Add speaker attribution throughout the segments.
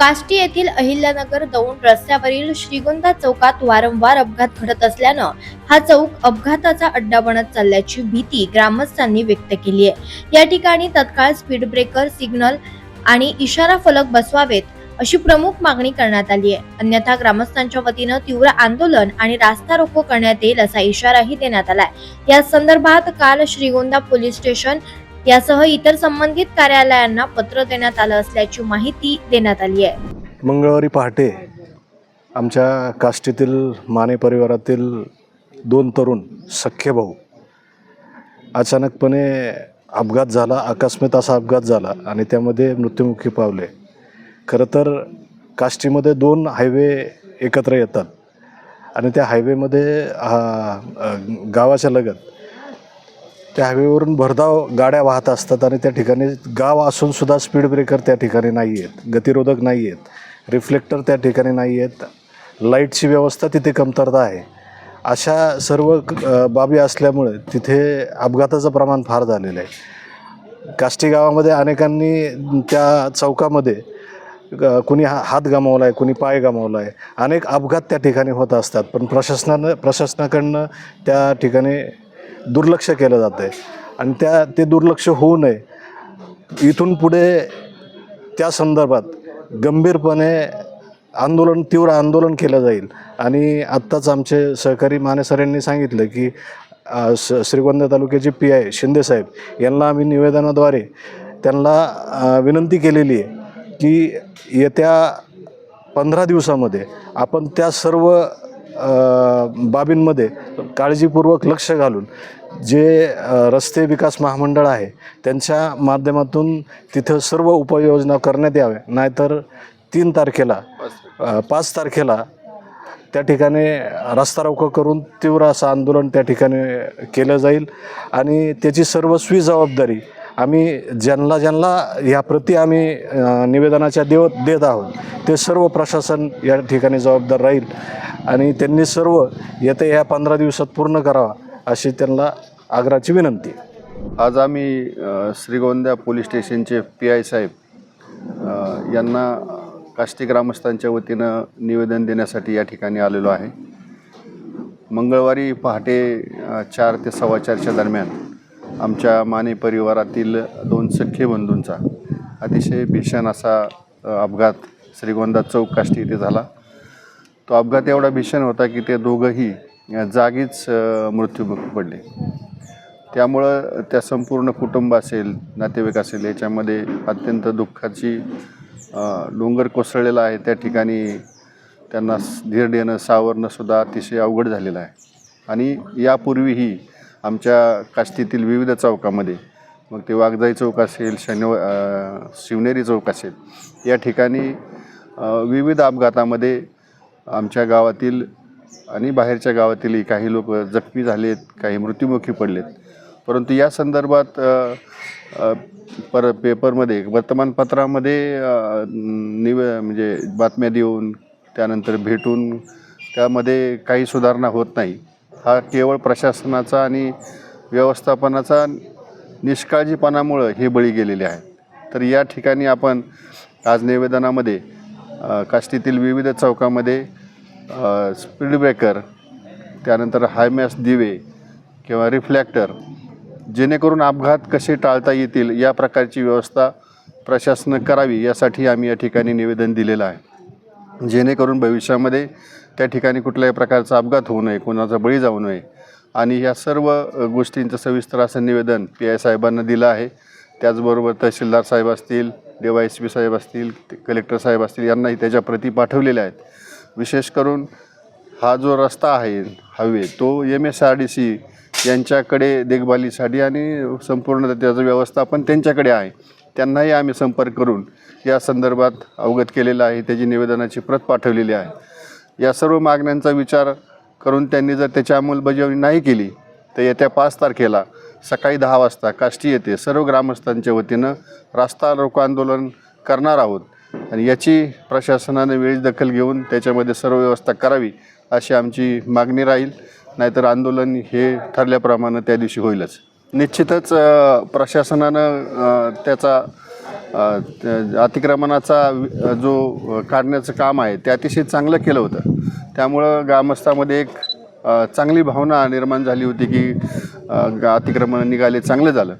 Speaker 1: काष्टी येथील अहिल्यानगर दौंड रस्त्यावरील श्रीगोंदा चौकात वारंवार अपघात घडत असल्यानं हा चौक अपघाताचा अड्डा बनत चालल्याची भीती ग्रामस्थांनी व्यक्त केली आहे. या ठिकाणी तत्काळ स्पीड ब्रेकर सिग्नल आणि इशारा फलक बसवावेत अशी प्रमुख मागणी करण्यात आली आहे. अन्यथा ग्रामस्थांच्या वतीनं तीव्र आंदोलन आणि रास्ता रोको करण्यात येईल असा इशाराही देण्यात आलाय. या संदर्भात काल श्रीगोंदा पोलीस स्टेशन यासह इतर संबंधित कार्यालयांना पत्र देण्यात आलं असल्याची माहिती देण्यात आली आहे.
Speaker 2: मंगळवारी पहाटे आमच्या काष्टीतील माने परिवारातील दोन तरुण सख्खे भाऊ अचानकपणे अपघात झाला आकस्मिक असा अपघात झाला आणि त्यामध्ये मृत्युमुखी पावले. खरं तर काष्टीमध्ये दोन हायवे एकत्र येतात आणि त्या हायवेमध्ये हा, गावाच्या लगत त्या हायवेवरून भरधाव गाड्या वाहत असतात आणि त्या ठिकाणी गाव असून सुद्धा स्पीड ब्रेकर त्या ठिकाणी नाही आहेत. गतिरोधक नाही आहेत. रिफ्लेक्टर त्या ठिकाणी नाही आहेत. लाईटची व्यवस्था तिथे कमतरता आहे. अशा सर्व बाबी असल्यामुळे तिथे अपघाताचं प्रमाण फार झालेलं आहे. काष्टी गावामध्ये अनेकांनी त्या चौकामध्ये कुणी हा हात गमावला आहे कुणी पाय गमावला आहे. अनेक अपघात त्या ठिकाणी होत असतात. पण प्रशासनानं प्रशासनाकडनं त्या ठिकाणी दुर्लक्ष केलं जातं आहे आणि त्या ते दुर्लक्ष होऊ नये. इथून पुढे त्या संदर्भात गंभीरपणे आंदोलन तीव्र आंदोलन केलं जाईल. आणि आत्ताच आमचे सहकारी मानेसर यांनी सांगितलं की स श्रीगोंदा तालुक्याचे पी आय शिंदेसाहेब यांना आम्ही निवेदनाद्वारे त्यांना विनंती केलेली आहे की येत्या पंधरा दिवसामध्ये आपण त्या सर्व बाबींमध्ये काळजीपूर्वक लक्ष घालून जे रस्ते विकास महामंडळ आहे त्यांच्या माध्यमातून तिथं सर्व उपाययोजना करण्यात याव्या. नाहीतर तीन तारखेला पाच तारखेला त्या ठिकाणी रस्ता रोको करून तीव्र असं आंदोलन त्या ठिकाणी केलं जाईल आणि त्याची सर्वस्वी जबाबदारी आम्ही ज्यांना ज्यांना ह्या प्रती आम्ही निवेदनाच्या देव देत आहोत ते सर्व प्रशासन या ठिकाणी जबाबदार राहील आणि त्यांनी सर्व येत्या ह्या पंधरा दिवसात पूर्ण करावा अशी त्यांना आग्रहाची विनंती.
Speaker 3: आज आम्ही श्रीगोंद्या श्रीगोंदा पोलीस स्टेशनचे पी आय साहेब यांना काष्टी ग्रामस्थांच्या वतीनं निवेदन देण्यासाठी या ठिकाणी आलेलो आहे. मंगळवारी पहाटे चार ते सव्वा चारच्या दरम्यान आमच्या माने परिवारातील दोन सख्खे बंधूंचा अतिशय भीषण असा अपघात श्रीगोंदा चौक काष्टी झाला. तो अपघात एवढा भीषण होता की ते दोघंही जागीच मृत्यूमुखी पडले. त्यामुळं त्या संपूर्ण कुटुंब असेल नातेवाईक असेल याच्यामध्ये अत्यंत दुःखाची डोंगर कोसळलेला आहे. त्या ठिकाणी त्यांना धीर देणं सावरणंसुद्धा अतिशय अवघड झालेलं आहे. आणि यापूर्वीही आमच्या काष्टीतील विविध चौकामध्ये. मग ते वाघजाई चौक असेल शनिवार शिवनेरी चौक असेल या ठिकाणी विविध अपघातामध्ये आमच्या गावातील आणि बाहेरच्या गावातीलही काही लोक जखमी झालेत काही मृत्युमुखी पडलेत. परंतु या संदर्भात पर पेपरमध्ये वर्तमानपत्रामध्ये निव म्हणजे बातम्या देऊन त्यानंतर भेटून त्यामध्ये काही सुधारणा होत नाही. हा केवळ प्रशासनाचा आणि व्यवस्थापनाचा निष्काळजीपणामुळं हे बळी गेलेले आहेत तर या ठिकाणी आपण आज निवेदनामध्ये काष्टीतील विविध चौकामध्ये स्पीड ब्रेकर त्यानंतर हायमॅस दिवे किंवा रिफ्लॅक्टर जेणेकरून अपघात कसे टाळता येतील या प्रकारची व्यवस्था प्रशासनं करावी यासाठी आम्ही या ठिकाणी निवेदन दिलेलं आहे. जेणेकरून भविष्यामध्ये त्या ठिकाणी कुठल्याही प्रकारचा अपघात होऊ नये कोणाचा बळी जाऊ नये. आणि या सर्व गोष्टींचं सविस्तर असं निवेदन पी आय साहेबांना दिलं आहे. त्याचबरोबर तहसीलदार साहेब असतील देवा एस पी साहेब असतील कलेक्टर साहेब असतील यांनाही त्याच्या प्रती पाठवलेल्या आहेत. विशेष करून हा जो रस्ता आहे हवे तो M S R D C यांच्याकडे देखभालीसाठी आणि संपूर्ण त्याचं व्यवस्थापन त्यांच्याकडे आहे. त्यांनाही आम्ही संपर्क करून या संदर्भात अवगत केलेलं आहे. त्याची निवेदनाची प्रत पाठवलेली आहे. या सर्व मागण्यांचा विचार करून त्यांनी जर त्याची अंमलबजावणी नाही केली तर येत्या पाच तारखेला सकाळी दहा वाजता काष्टी येथे सर्व ग्रामस्थांच्या वतीनं रास्ता रोको आंदोलन करणार आहोत. आणि याची प्रशासनाने वेळी दखल घेऊन त्याच्यामध्ये सर्व व्यवस्था करावी अशी आमची मागणी राहील. नाहीतर आंदोलन हे ठरल्याप्रमाणे त्या दिवशी होईलच. निश्चितच प्रशासनानं त्याचा अतिक्रमणाचा जो काढण्याचं काम आहे ते अतिशय चांगलं केलं होतं. त्यामुळं ग्रामस्थामध्ये एक चांगली भावना निर्माण झाली होती की अतिक्रमण निघाले चांगलं झालं.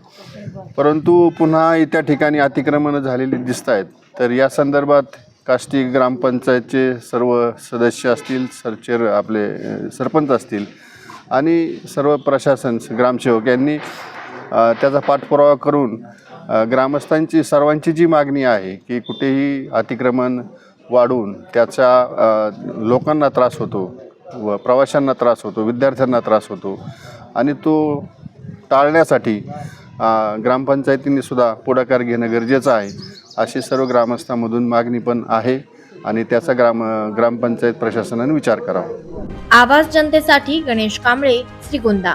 Speaker 3: परंतु पुन्हा त्या ठिकाणी अतिक्रमणं झालेली दिसत आहेत तर या संदर्भात काष्टी ग्रामपंचायतचे सर्व सदस्य असतील सरचेर आपले सरपंच असतील आणि सर्व प्रशासन ग्रामसेवक यांनी त्याचा पाठपुरावा करून ग्रामस्थांची सर्वांची जी मागणी आहे की कुठेही अतिक्रमण वाढून त्याचा लोकांना त्रास होतो व प्रवाशांना त्रास होतो विद्यार्थ्यांना त्रास होतो आणि तो टाळण्यासाठी अ, सुद्धा पुढाकार घेणं गरजेचं आहे अशी सर्व ग्रामस्थांमधून मागणी पण आहे आणि त्याचा ग्राम ग्रामपंचायत प्रशासनाने विचार करावा.
Speaker 1: आवाज जनतेसाठी गणेश कांबळे श्रीगोंदा.